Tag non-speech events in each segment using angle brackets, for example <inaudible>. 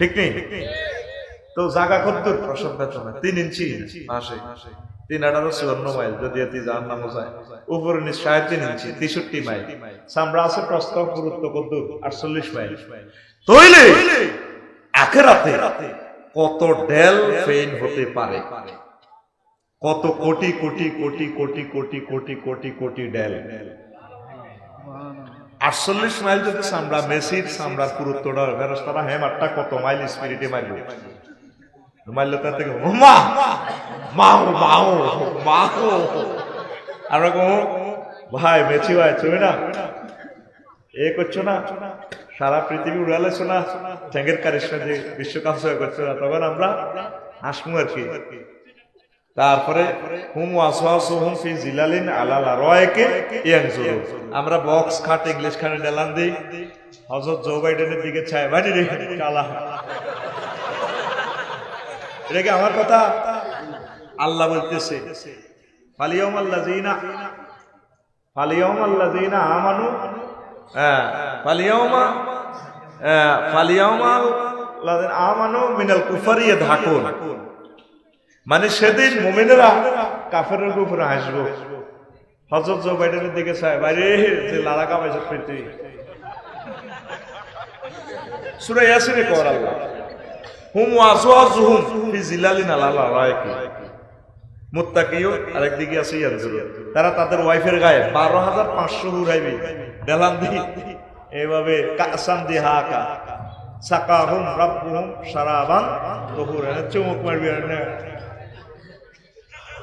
ঠিক নেই? তো জায়গা কদ্দুর প্রসব বেতনে তিন ইঞ্চি মাসে তিন আঠারো চুয়ান্ন মাইল যদি এটি যার নামও যায়। উপরে নিচ সাড়ে তিন ইঞ্চি, তেষট্টি মাইল। চামড়া আছে, প্রস্থ গুরুত্ব কদ্দুর আটচল্লিশ মাইল। তৈলে একেরাতে কত ডেল ফেইন হতে পারে? কত কোটি কোটি কোটি কোটি কোটি কোটি কোটি কোটি ডেল? আটচল্লিশ মাইল যদি চামড়া, মেসির চামড়ার পুরুত্বটা ফেরস্তারা হেমারটা কত মাইল স্পিরিটে মারবে মারলে তার থেকে মা মাও মাও মাও কমো ভাই মেছি ভাই, তুমি না, এ করছ না, সারা পৃথিবী উড়ালেছো না, ঠ্যাঙ্গের কারিশমা যে বিশ্বকাপ করছ না। তখন আমরা হাসমু আর কি তারপরে হুম ওয়াসওয়াসু হুম ফি জিলালিন আলাল আরওয়াইকে ইয়ানজুরু। আমরা বক্স খাট ইংলিশ খানে ডেলান দেই হযরত জো বাইডেনের দিকে ছায় বাড়ি রে কালা। এটা কি আমার কথা? আল্লাহ বলতেছে ফালিয়াউম আল্লাযিনা ফালিয়াউম আল্লাযিনা আমানু হ্যাঁ ফালিয়াউমা হ্যাঁ, আল্লাযিনা আমানু মিনাল কুফারি ইয়াদহাকুন। মানে সেদিন মুমিনেরা কাফের উপরে হাসবো। হজরত জো বাইডেনের দিকে চায়, বাইরে যে লালা কামাইছে পৃথিবী সুরে ইয়াসিনে কর আল্লাহ, হুম ওয়াজওয়াজুহুম ফি জিলালিন আলালা রায়কি মুত্তাকিও আরেকদিকে আছে ইয়ানজুর তারা তাদের ওয়াইফের গায়ে বারো হাজার পাঁচশো হুরাইবে, দেলান দি। এইভাবে কাসান দি হাকা। সাকাহুম রাব্বুহুম সারাবান তহুর চুমুক মারবি না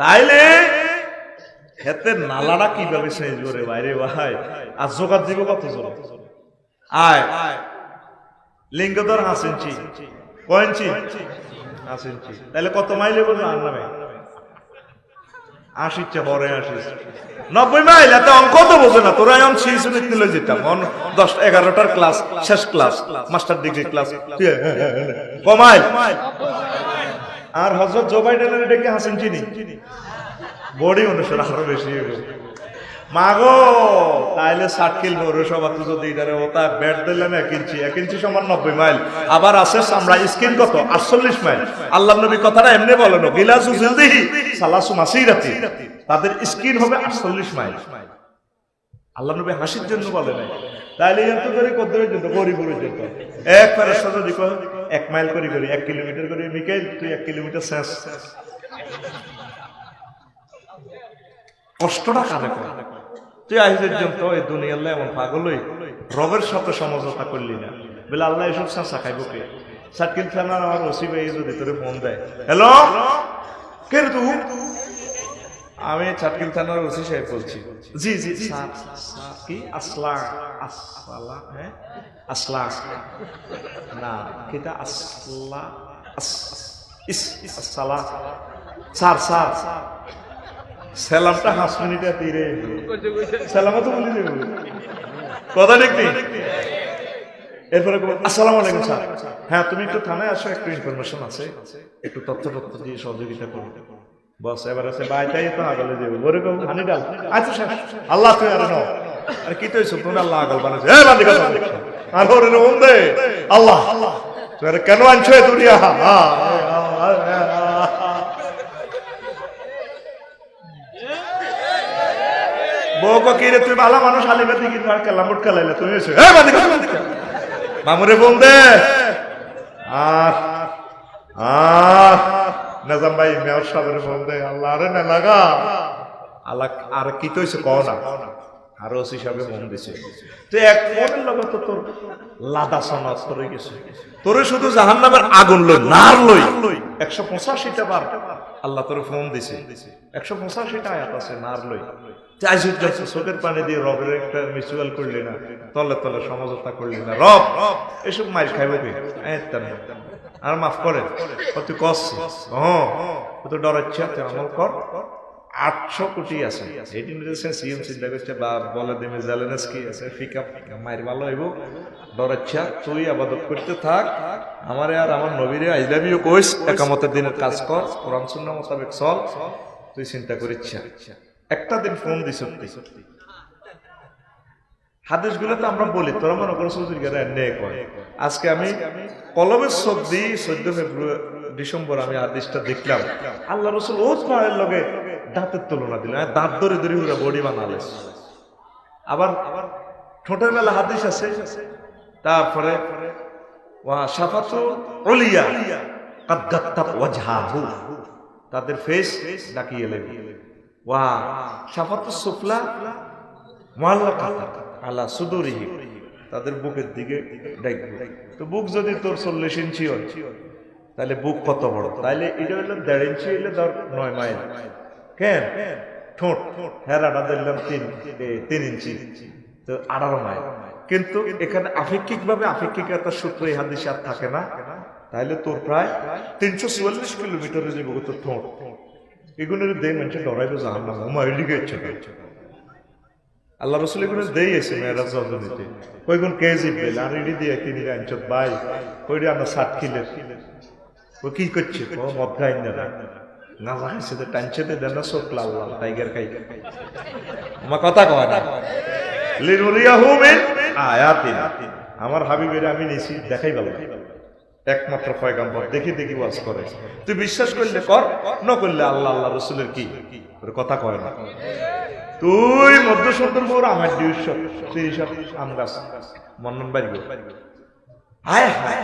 তাইলে ক্ষেতের নালাটা কীভাবে চেঞ্জ করে বাইরে ভাই? আর জোগাড় দিব কত জোর? আয়। লিঙ্গধর হাস ইঞ্চি। কয় ইঞ্চি? হাস ইঞ্চি। তাহলে কত মাইলে বলব আর নামে? আশিচ্ছে হরে আসিস নব্বই মাইল? এত অঙ্ক তো বোঝে না। তোরা আমি সেই শুনে দিলে যেতাম। অন দশ, এগারোটার ক্লাস শেষ ক্লাস মাস্টার ডিগ্রি ক্লাস কমাইল আর হজরত জো বাইডেনের ডেকে হাসিন চিনি? বডি অনুসারে আরও বেশি মাগো, তাইলে ষাট কিল সবার তো যদি এটারে ওটা ব্যাট দিলাম এক ইঞ্চি এক ইঞ্চি সমান নব্বই মাইল। আবার আছে আমরা স্কিন কত? আটচল্লিশ মাইল। আল্লাহ নবী কথাটা এমনি বলেন গিলাসু জিলদিহি সালাসু মাসিরাতি। তাদের স্কিন হবে আটচল্লিশ মাইল। আল্লাহ নবী হাসির জন্য বলে নাই। তাইলে এত করে কদ্দুরের জন্য গরিবের জন্য। এক ফেরস্তা যদি কয়, এক মাইল করে করি এক কিলোমিটার করে মিকাইল তুই এক কিলোমিটার শেষ। কষ্টটা করে তুই আজ পর্যন্ত এই দুনিয়ার এমন পাগলই রবের সাথে সমঝোতা করলি না। বলে আল্লাহ এসব চাষা খাইব কে? সাতকিল থানার আমার ওসি ভাই যদি তোরে ফোন দেয়। হ্যালো? কে তুই আমি চাটকিল থানার ওসি সাহেব বলছি। জি জি কি? আসলা আসলা হ্যাঁ? আসলা। না কিটা আসলা? আসলা। স্যার স্যার সালামটা হাঁস মিনিটে তীরে সালামা তো বলি কথা ঠিক এরপরে আসসালামু আলাইকুম স্যার। হ্যাঁ তুমি একটু থানায় আসো একটু ইনফরমেশন আছে। একটু তথ্য তথ্য দিয়ে সহযোগিতা করো। বস এবার আছে বাইটাই তো আগলে হানি ডাল। আচ্ছা স্যার আল্লাহ তুই আর নাও। আর কি তুই আল্লাহ আগল বানাইছে। এ বান্দি কথা আর ওরে আল্লাহ। তুই আর কেন আনছো এ দুনিয়া? হ্যাঁ, হ্যাঁ, হ্যাঁ, হ্যাঁ, হ্যাঁ। বউ কিরে তুই ভালো মানুষ আলিবে দিকে আর কেলামুট খেলাইলে তুমি এসে হ্যাঁ বাদি মামুরে বোন দে। আর নাজাম ভাই, মেয়র সাহেবের দে আল্লাহ রে না লাগা। আল্লাহ আর কি তো কও না? আর ওসি মন দিছে। তো এক মনের লগে তো তোর লাদা করে গেছে। শুধু জাহান্নামের আগুন লই, নার লই। একশো পঁচাশিটা বার আল্লাহ তোর ফোন দিছে। একশো পঁচাশিটা আয়াত আছে, নার লই। চোখের পানি দিয়ে রবের একটা মিউচুয়াল করলি না, তলে তলে সমঝোতা করলি না। রব, এসব মাইল খাইব কি। আর মাফ করে। তুই কস। হ্যাঁ তো ডরাচ্ছে তুই আমল কর। আটশো কোটি আছে। এইটি নিতেছেন সিএম চিন্তা করছে, বা বলে দেমে জ্যালেনেস কি আছে, ফিকা মায়ের ভালো হইব। ডরাচ্ছা তুই আবাদত করতে থাক। আমারে আর আমার নবীরে আইলামিও কইস, একামতের দিনের কাজ কর, কোরআন শূন্য মোতাবেক চল। তুই চিন্তা করিচ্ছা একটা দিন ফোন দিস হাদিসগুলো তো আমরা বলি, তোরা মনে করো সুযোগ ন্যায় কয়। আজকে আমি কলমের দিই চোদ্দ ফেব্রুয়ারি ডিসেম্বর আমি হাদিসটা দেখলাম। আল্লাহ রসুল ও পায়ের লগে দাঁতের তুলনা দিল হ্যাঁ, দাঁত ধরে ধরে ওরা বডি বানালে। আবার আবার ঠোঁটের বেলা হাদিস আছে। তারপরে তাদের ফেস ডাকিয়ে লেগে ওয়া সাফাতু সুফলা আলা সুদুরিহি। তাদের বুকের দিকে ডাকবে তো বুক যদি তোর চল্লিশ ইঞ্চি হয়, তাহলে বুক কত বড়? তাহলে এটা হলো দেড় ইঞ্চি হইলে ধর নয় মাইল। কেন? ঠোঁট। হেরাটা দিলাম তিন তিন ইঞ্চি। তো আঠারো মাইল। কিন্তু এখানে আপেক্ষিক ভাবে আপেক্ষিকতার সূত্র এই হাদিসে আর থাকে না। তাহলে তোর প্রায় তিনশো চুয়াল্লিশ কিলোমিটারে যে তোর ঠোঁট। এগুলো দেয় মানুষের ডরাইবে জাহান না ওমা এদিকে ইচ্ছে আল্লাহ রসুল এগুলো দেই এসে মেয়েরা জজনীতে কইগুন কেজি পেল আর ইডি দিয়ে কিনি আনছ ভাই কইডি আমরা ষাট কিলের। ও কি করছে? ও মদ খাই না না খাইছে তো টানছে তো, দেন চোখ লাল লাল, টাইগার খাই আমার কথা কয় না। লিনুরিয়াহু মিন আয়াতিন। আমার হাবিবের আমি নিছি, দেখাই ভালো। একমাত্র পয়গাম্বর, দেখি দেখি ওয়াজ করে। তুই বিশ্বাস করলে কর, ন করলে আল্লাহ আল্লাহ রসুলের কি? কথা কয় না। তুই মধ্য সুন্দর মোর আমার দুইশো, তিরিশ আম গাছ মন্নন বাড়িব। হায় হায়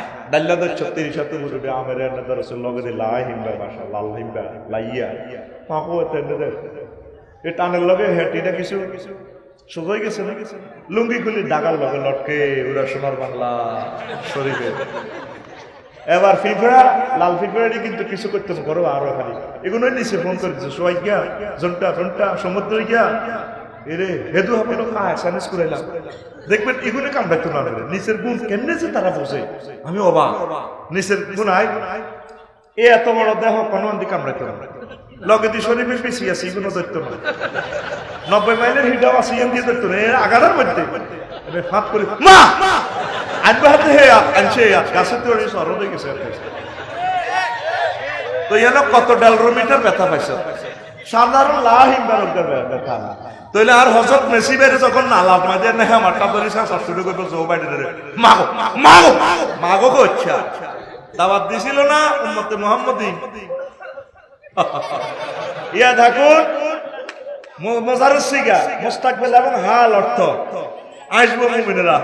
লাইয়া। লগে হেটিটা কিছু। গেছে না? লুঙ্গি খুলি, ডাগার লগে লটকে, উড়া সোনার বাংলা শরীফে এবার ফিফড়া লাল ফিফড়াটি কিন্তু কিছু করতে করো আরও খালি। এগুলোই নিচে ফোন করে দিচ্ছে সবাই গিয়া, জনটা, ফোনটা, সমুদ্র গিয়া। এরে, হেদু হবে না খায় সানিস করাইলাম দেখবেন, এগুলো কামড়াইতে না নিচের গুণ কেমনে যে তারা বোঝে? আমি অবাক। নিচের গুণ এ এত বড় দেহ কোনো দিকে কামড়াইতে না লগে দি শরীফের বেশি আছে, এগুলো ধরতো না। নব্বই মাইলের হিটাও আছে এম দিয়ে ধরতো না। আগারের মধ্যে। ফাঁক করে, মা! তো এনে কত ডেলরোমিটার ব্যথা পাইছে। সাধারণ লাহিম বেরোগের ব্যথা। না তাইলে আর হজরত মেসিবের যখন নালাপ মাঝে না হ্যাঁ মাঠটা ধরে মাগো মাগো মাগো ইচ্ছা। দাবাত দিছিল না উম্মতে মোহাম্মদী। ইয়া থাকুন মজারের সিগা, মোস্তাকবেল এবং হাল অর্থ। আসব মুমিনেরা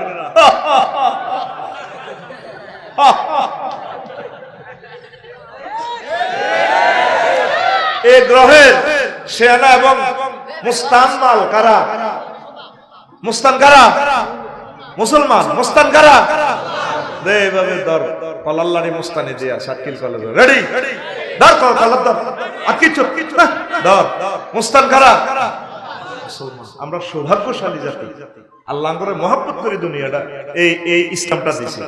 এই গ্রহের সেনা এবং মুস্তানমাল কারা? মুস্তান কারা? মুসলমান? মুস্তান কারা? দে এভাবে ধর। কলাল্লারি মুস্তানি দিয়া সাকিল কলেজ। রেডি ধর কল কলার ধর। আর কিছু? ধর। মুস্তান কারা। আমরা সৌভাগ্যশালী জাতি। আল্লাহ করে মহব্বত করি দুনিয়াটা। এই এই ইসলামটা দিছে।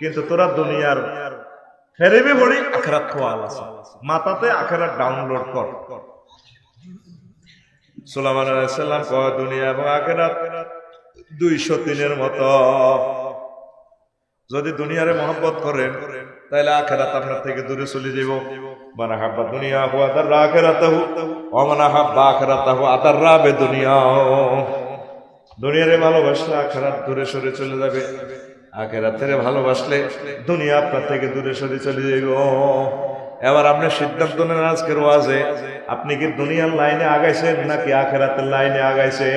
কিন্তু তোরা দুনিয়ার ফেরেবে বলি আখেরাত খোয়াল আছে। মাথাতে আখেরাত ডাউনলোড কর। সুলাইমান আলাইসাল্লাম কয়, দুনিয়া এবং আখেরাত দুইশো তিনের মতো। যদি দুনিয়ারে মহব্বত করেন তাহলে আখেরাত আপনার থেকে দূরে চলে যাব মানে হাব্বা দুনিয়া হু আদার আখেরাত হু অমানা হাব্বা আখেরাত হু আদার রাবে দুনিয়া দুনিয়ারে ভালোবাসলে আখেরাত দূরে সরে চলে যাবে। আখেরাতের ভালোবাসলে দুনিয়া আপনার থেকে দূরে সরে চলে যাইব। এবার আপনি সিদ্ধান্ত নেন আজকের ওয়াজে, আপনি কি দুনিয়ার লাইনে আগাইছেন নাকি আখেরাতের লাইনে আগাইছেন?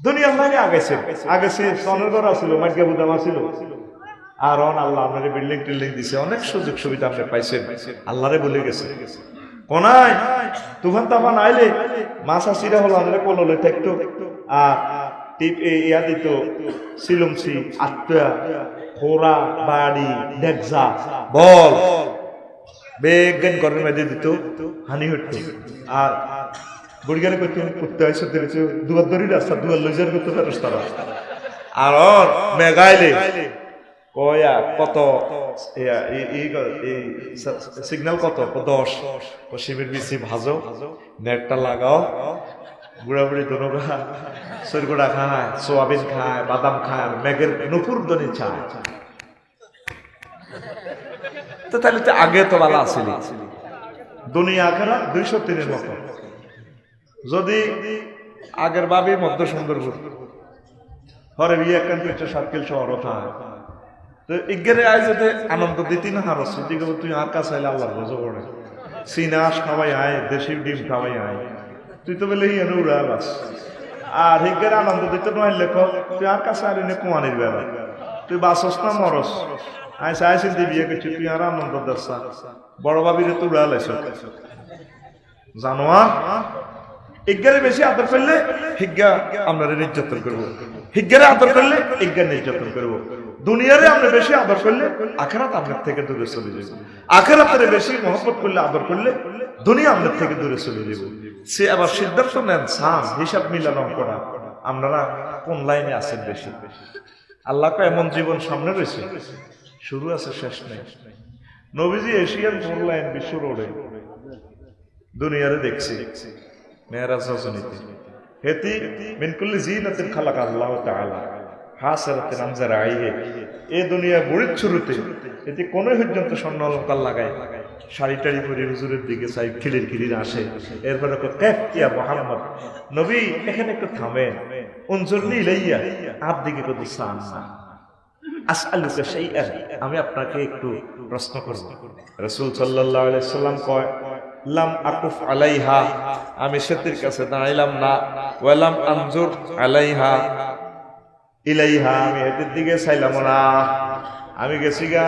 দুনিয়ার লাইনে আগাইছে আগাইছে সনের ঘর আছিল মার্গা বুদাম আছিল আর অন আল্লাহ আপনার বিল্ডিং টিল্ডিং দিছে, অনেক সুযোগ সুবিধা আপনি পাইছেন। আল্লাহরে বলে গেছে কোনায় তুফান তাফান আইলে মাছ আসিরা হলো আমাদের কোললে থাকতো আর টিপ ইয়া দিত সিলুমসি আত্মা খোরা বাড়ি ডেকজা বল। বেগান করেন মেয়েদের দিত, হানি হতো আর বুড়িগানে করতে করতে হয় সত্যি হচ্ছে দুয়ার দড়ি রাস্তা দুয়ার লইজার করতে পারস তারা আর মেঘাইলে কয়া কত? সিগন্যাল কত? দশ। শিবির বিসি ভাজো। নেটটা লাগাও। বুড়া বুড়ি দোনোগা সরগুড়া খায়, সোয়াবিন খায়, বাদাম খায় মেঘের নুপুর দনি চায়। তো তাহলে তো আগে তো ভালো আসিলি। দুনিয়া আখেরা দুইশো তিনের মতো। যদি আগের ভাবি মধ্য সুন্দরপুর হরে বিয়ে একখান পেটে সাতকিল শহর থাকে তো ইজ্ঞানে আয় যাতে আনন্দ দিতি না হারস তুই কেবল তুই আর কাছে আইলে আল্লাহ বোঝো করে সিনাস খাওয়াই আয়, দেশি ডিম খাওয়াই আয়। তুই তো বলে ইয়ে উড়া বাস আর হিজ্ঞের আনন্দ দিতে নয় লেখ তুই আর কাছে আইলে নে কুমানির বেলা তুই বাসস না মরস। আয় তুই বিয়ে করছি, তুই আর আনন্দ দেশা বড় ভাবিরে তো উড়া লাইছ জানোয়া ইজ্ঞারে বেশি আদর করলে হিজ্ঞা আমরা নির্যাতন করব। হিজ্ঞারে আদর করলে ইজ্ঞা নির্যাতন করব। দুনিয়ারে আমরা বেশি আদর করলে আখেরাত আপনার থেকে দূরে চলে যাব। আখেরাতের বেশি মহব্বত করলে আদর করলে দুনিয়া আপনার থেকে দূরে চলে যাব। সে আবার সিদ্ধান্ত নেন সাম হিসাব মিলানো করা। আপনারা কোন লাইনে আছেন বেশি? আল্লাহ এমন জীবন সামনে রয়েছে। শুরু আছে, শেষ নেই। নবীজি এশিয়ান ফোর লাইন বিশ্ব রোডে দুনিয়ারে দেখছি। মেয়েরাজ রজনীতে। হেতি মিন কুল্লি জিনাতিন খালাক আল্লাহ তাআলা। হাসরাতিন আমজার আইহে। এ দুনিয়া বুড়ির শুরুতে এতে কোন পর্যন্ত স্বর্ণ অলঙ্কার লাগায় শাড়ি টাড়ি পরে হুজুরের দিকে চাই, খিলির খিলির আসে। এরপরে কো কেফ ইয়া মোহাম্মদ? নবী, এখানে একটু থামেন। উনজুরনি ইলাইয়া, আপ দিকে কত সান না। আসআলুকা শাইআন, আমি আপনাকে একটু প্রশ্ন করব। রাসূল সাল্লাল্লাহু আলাইহি সাল্লাম কয়, লাম আকুফ আলাইহা, আমি সেতির কাছে দাঁড়াইলাম না। ওয়ালাম আনজুর আলাইহা ইলাইহা, আমি এটির দিকে চাইলাম না। আমি গেছি গা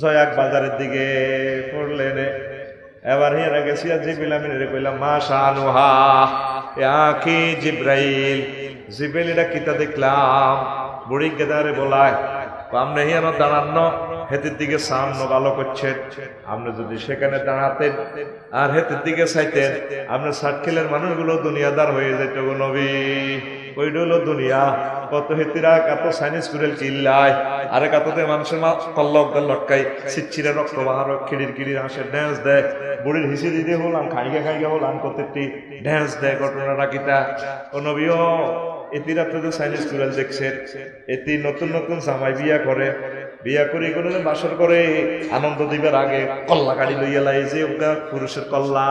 জয়াক বাজারের দিকে পড়লেন এবার হিয়ারা গেছি আর জিবিল আমি কইলাম, মা শানুহা কি জিব্রাইল জিবেল এটা কিতা দেখলাম? বুড়ি গেদারে বলায় আপনি হিয়ানো দাঁড়ানো হেতের দিকে সামনে ভালো করছেন। আপনি যদি সেখানে দাঁড়াতেন আর হেতের দিকে চাইতেন আপনার সাতখিলের মানুষগুলো দুনিয়াদার হয়ে যেত নবী। ওইটা হলো দুনিয়া, কত হেতিরা, কত সাইনিস কুড়েল চিল্লায় আরে কততে মানুষের মা কল্লক লটকাই সিচ্ছিরে রক্ত বাহার, খিড়ির কিড়ির হাসে ড্যান্স দেয়। বুড়ির হিসি দিতে হলাম, খাইগে খাইগে হলাম কতটি ড্যান্স দেয় ঘটনাটা কিতা? ও নবীও এতিরা তো সাইনিস কুড়েল দেখছে। এটি নতুন নতুন জামাই বিয়া করে। বিয়া করে এগুলো বাসর করে, আনন্দ দিবার আগে কল্লা গাড়ি লইয়া লাই যে পুরুষের কল্লা।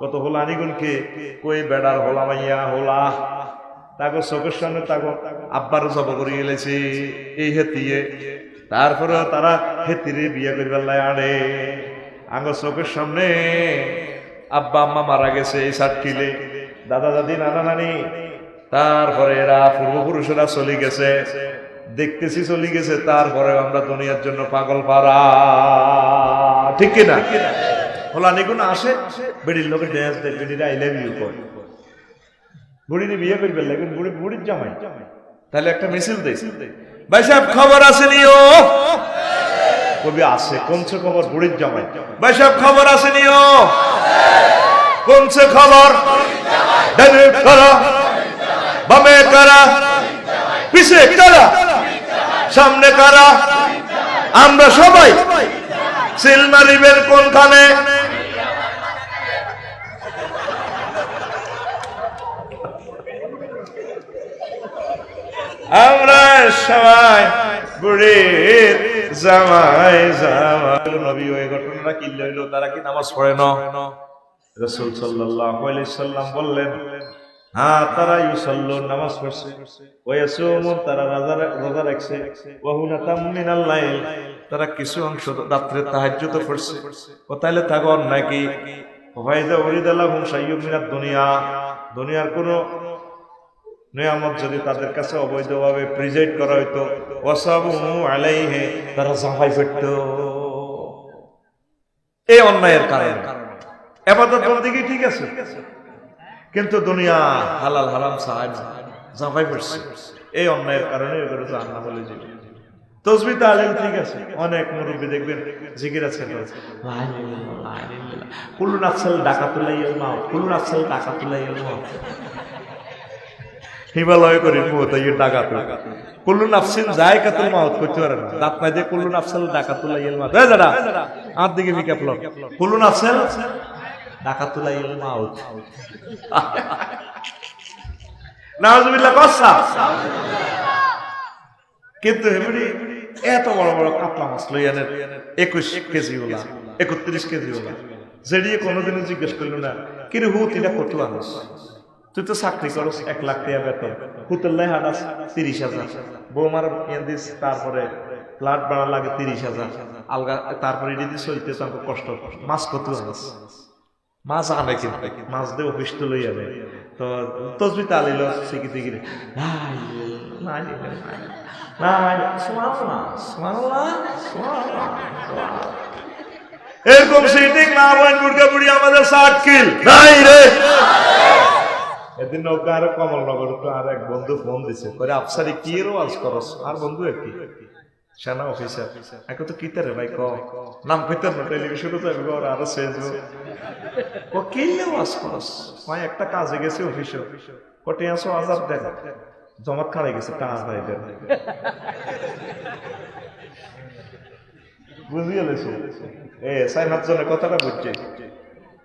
কত হলা আনিগুনকে? কই বেড়ার হোলা মাইয়া, হোলা। তাকে চোখের সামনে তাকে আব্বারও জব করে গেলেছে এই হেতিয়ে। তারপরে তারা হেতিরে বিয়ে করিবার লাই আড়ে আঙ্গ চোখের সামনে আব্বা আম্মা মারা গেছে, এই সাতকিলে দাদা দাদি, নানা নানি। তারপরে এরা পূর্বপুরুষেরা চলে গেছে। দেখতেছি চলে গেছে তারপরে আমরা দুনিয়ার জন্য পাগল পারা ঠিক কিনা? হলা নিগুন আসে? বেড়ির লোকের ড্যান্স দেয়, বেড়ির আই ইউ কয়। বুড়িনি বিয়ে করবে বুড়ি, বুড়ির জামাই। তাহলে একটা দেয় খবর আসেনি ও। কবি আসে কোনছে খবর বুড়ির জামাই। ভাই খবর আসেনি ও। খবর বামে কারা, পিছে কারা, সামনে কারা। আমরা সবাই সিল মারিবেন কোনখানে? আমরা সবাই বুড়ির জামাই জামাই। নবী ওই ঘটনাটা কি লইল? তারা কি নামাজ পড়ে না? রসুল সাল্লাল্লাহু আলাইহি সাল্লাম বললেন হ্যাঁ তারা ইউসাল্লু নামাজ পড়ছে। ওয়াসুমুন তারা রোজা রোজা রাখছে। ওয়াহুনা তামিনাল লাইল। তারা কিছু অংশ রাত্রে তাহাজ্জুদ করছে। ও তাইলে থাকো অন্যায় কি? ফাইদা উরিদাল্লাহুম শাইয়্যুম মিনাদ দুনিয়া। দুনিয়ার কোনো নিয়ামত যদি তাদের কাছে অবৈধভাবে প্রিজাইড করা হইতো ওয়াসাবু আলাইহে, তারা জাহাই ফেটতো এই অন্যায়ের কারণে। এবাদত বন্দিগি ঠিক আছে। কিন্তু দুনিয়া হালাল হারাম সাহায্য জাফাই পড়ছে এই অন্যায়ের কারণে এগুলো তো আন্না বলে যাবে তসবি তালিম ঠিক আছে। অনেক মুরব্বী দেখবেন জিকির আছে। কুলু নাকসাল ডাকা তুলাই মা কুলু নাকসাল ডাকা তুলাই হিমালয় করি মুহূর্তে ইয়ে ডাকাত। কুল্লু নাফসিন যায় কাতুল মাউত করতে পারে না। দাঁত নাই দিয়ে কুল্লু নাফসাল ডাকাতুল্লাহ ইয়েল মাউত। এই দাদা আর দিকে বিকাপ লো কুল্লু নাফসাল ডাকাতুল্লাহ ইয়েল মাউত। নাউজুবিল্লাহ, কসা। কিন্তু এমনি এত বড় বড় কাতলা মাছ লইয়ানের একুশ কেজি ওলা, একত্রিশ কেজি ওলা। যেদিয়ে কোনোদিনও জিজ্ঞেস করল না কিন্তু হু তিনা কত আনস তুই তো চাকরি করস এক লাখ টাকা বেতন। হুতেল্লাই হারাস তিরিশ হাজার। বৌমার দিস তারপরে ফ্ল্যাট ভাড়া লাগে তিরিশ হাজার। আলগা তারপরে দিয়ে চলতে আমাকে কষ্ট। মাছ কত আনস মাছ আনে কিন্তু মাছ দিয়ে অফিস তো লই আনে তো তসবি তালিল সুবহানাল্লাহ সুবহানাল্লাহ এরকম সিটিং না বুড়কা বুড়ি, আমাদের ষাট কিল। নাই রে। এদিন নৌকা আর কমলনগর আর এক বন্ধু ফোন দিছে। করে আফসারি কি এর ওয়াজ করস? আর বন্ধু একই সেনা অফিসার এক তো ভাই ক নাম কইতে না টেলিভিশনে তো সেজ ও কি ওয়াজ করস? ভাই, একটা কাজে গেছে অফিসে কোটে আসো আজাদ দেন। জমাত গেছে, কাজ নাই দেন। বুঝিয়ে লেছো? এ সাইনাত জনের কথাটা বুঝছে।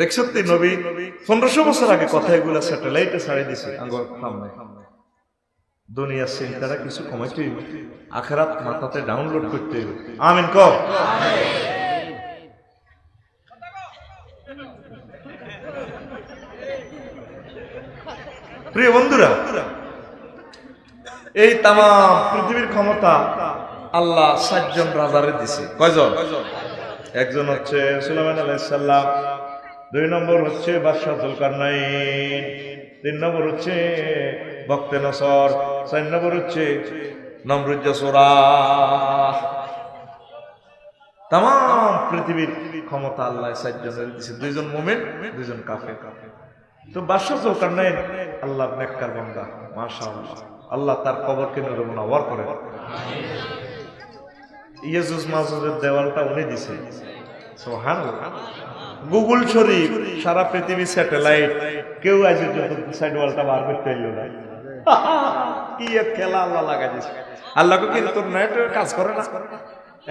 দেখছ তো নবী, পনেরোশো বছর আগে কথা এগুলা স্যাটেলাইটে ছাড়িয়ে দিছে। আঙ্গর সামনে। দুনিয়ার চিন্তাটা কিছু আখেরাত মাথাতে ডাউনলোড করতে আমিন ক প্রিয় বন্ধুরা, এই তাম পৃথিবীর ক্ষমতা আল্লাহ সাতজন রাজারে দিছে। কয়জন? একজন হচ্ছে সুলাইমান আলাইসাল্লাম দুই নম্বর হচ্ছে বাদশাহ জুলকারনাইন, তিন নম্বর হচ্ছে বক্তে নসর, চার নম্বর হচ্ছে নমরুজ্জা সোরা। তাম পৃথিবীর ক্ষমতা আল্লাহ সাতজনের দিছে দুইজন মোমেন, দুইজন কাফে তো বাদশাহ জুলকারনাইন আল্লাহ নেককার বান্দা, মাশাআল্লাহ। আল্লাহ তার কবরকে নরমনাওয়ার করে। ইয়েজুস মাজুজের দেওয়ালটা উনি দিছে। সুবহানাল্লাহ। গুগল শরীফ, সারা পৃথিবী স্যাটেলাইট, কেউ আজ সাইড ওয়ালটা বার করতে এলো না। <laughs> কি খেলা আল্লাহ লাগাই দিছে আল্লাহকে কি, তোর নেট কাজ করে না?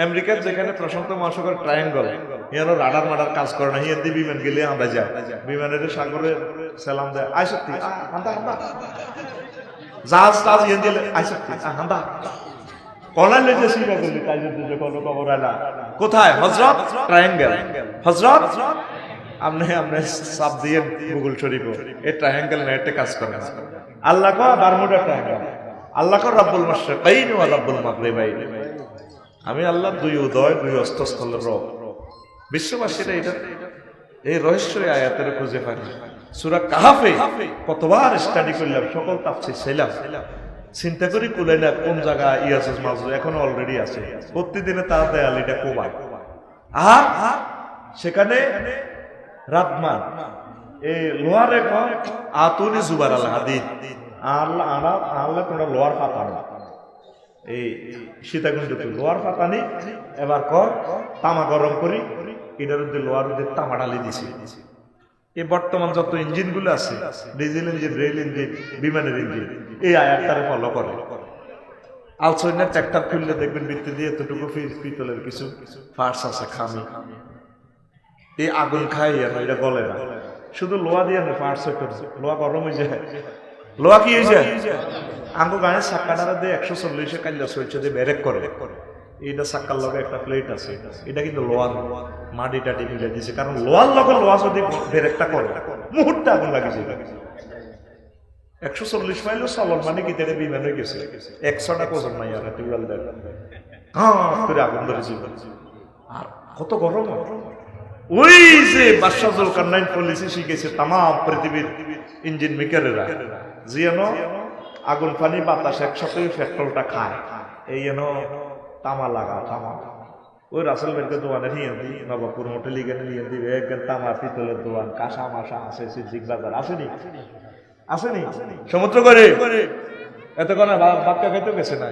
আমেরিকার যেখানে প্রশান্ত মহাসাগর ট্রায়াঙ্গল ইয়ানো রাডার মাডার কাজ করে না। হিয়ান বিমান গেলে আমরা যায় বিমানের সাগরে সালাম দেয়, আয় সত্যি জাহাজ টাজ ইয়ান দিলে আয় সত্যি আন্দা কলার লেজে সিরা করলি কাজের দিকে কোনো খবর আলা কোথায়? হজরত? ট্রায়াঙ্গেল হজরত? আপনি আপনি সাপ দিয়ে গুগল শরীফ এই ট্রায়াঙ্গেল নেটে কাজ করে না। আল্লাহ কো বারমুডা ট্রায়াঙ্গেল আল্লাহ কো রব্বুল মাশরিকাইন ওয়া রব্বুল মাগরিবাইন। আমি আল্লাহ দুই উদয়, দুই অস্তস্থলের রব। বিশ্ববাসীরা এটা, এই রহস্যই আয়াতের খুঁজে পায় সুরা কাহাফে কতবার স্টাডি করলাম, সকল তাফসির ছিলাম চিন্তা করি কুলে না কোন জায়গা ইয়াসুস মাজু এখন অলরেডি আছে। প্রতিদিনে তার দেয়াল এটা কোবায়। আর সেখানে রাতমান। এই লোহারে কয় আতুনি জুবার আল হাদিদ। আল্লাহ আনা আল্লাহ তোমরা লোহার পাতানো এই সীতাকুণ্ড লোহার পাতানি এবার কর, তামা গরম করি। এটার মধ্যে লোহার মধ্যে তামা ডালি দিছি। এই বর্তমান যত ইঞ্জিনগুলো আছে, ডিজেল ইঞ্জিন, রেল ইঞ্জিন, বিমানের ইঞ্জিন, এই আয়াতটারে ফলো করে। আলসইনার ট্র্যাক্টর খুললে দেখবেন বৃত্তি দিয়ে এতটুকু পিতলের কিছু ফার্স আছে খামি। এই আগুন খাই আর এটা গলে না। শুধু লোহা দিয়ে না করছে লোহা গরম হয়ে যায়। লোহা কি হয়েছে আঙ্গু গায়ে সাক্কাটারা দিয়ে একশো চল্লিশে কাল্লা চলছে দিয়ে ব্যারেক করে। এইটা সাক্কার লগে একটা প্লেট আছে। এটা কিন্তু লোহার মাটি টাটি মিলে দিছে। কারণ লোহার লগে লোহা যদি ব্যারেকটা করে, মুহূর্তে আগুন লাগিয়েছে একশো চল্লিশ মাইল চলন মানে কি তেরে বিমান হয়ে গেছে। একশোটা কোজন নাই আর টিউবওয়েল দেয়। হ্যাঁ করে আগুন ধরেছিল আর কত গরম। ওই যে বাদশাহুল কান্নাইন পলিসি শিখেছে তাম পৃথিবীর ইঞ্জিন মেকারেরা। জিয়ানো আগুন, পানি, বাতাস একসাথে পেট্রোলটা খায়। এই যেন তামা লাগা তামা ওই রাসেল বেরকে দোকানে নিয়ে দি নবাবপুর হোটেল এখানে নিয়ে দিবে একদম তামা পিতলের দোকান কাঁসা মাসা আছে সিদ্দিক বাজার আসেনি আসেনি সমুদ্র করে এতক্ষণ বাক্য খেতে গেছে না